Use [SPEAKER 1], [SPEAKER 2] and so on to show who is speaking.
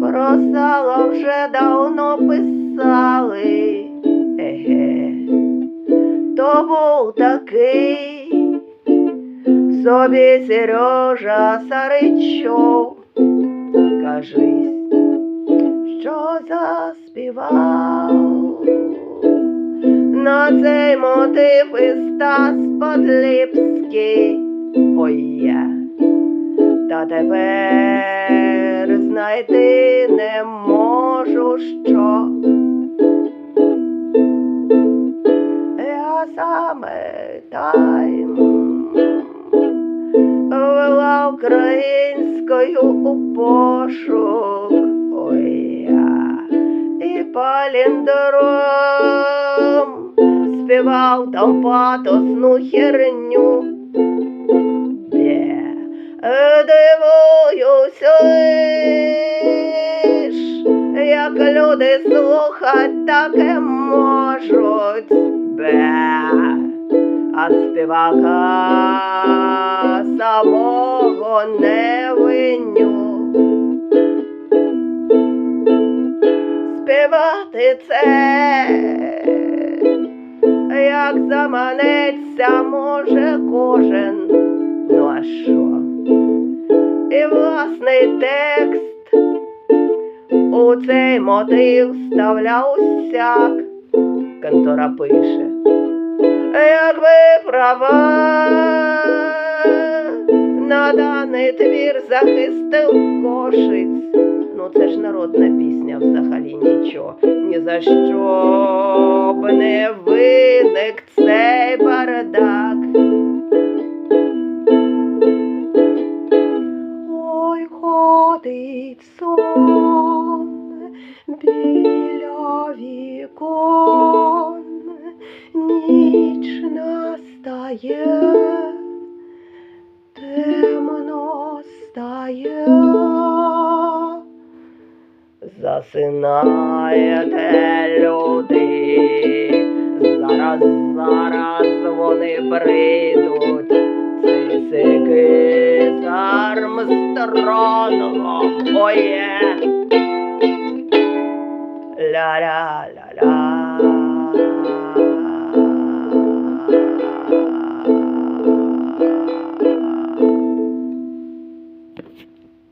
[SPEAKER 1] про сало вже давно писали. Еге, то був такий собі Сережа Саричов. Кажись, що заспівав на цей мотив і Стас Подліпський. Ой я, та тепер знайти не можу що. Я саме тайм вела українською у пошук. Ой я і паліндром співав там патосну херню. Дивуюся, як люди слухать таке можуть. Бе, а співака самого не виню. Співати це, як заманеться, може кожен. Ну а що? І власний текст у цей мотив вставляв усяк. Контора пише. Якби права на даний твір захистив кошиць. Ну це ж народна пісня взагалі нічого. Ні за що ніч настає, темно стає. Засинаєте люди, зараз, зараз вони прийдуть. Цисики з Армстронгом, оє. Ля-ля-ля-ля. 啊。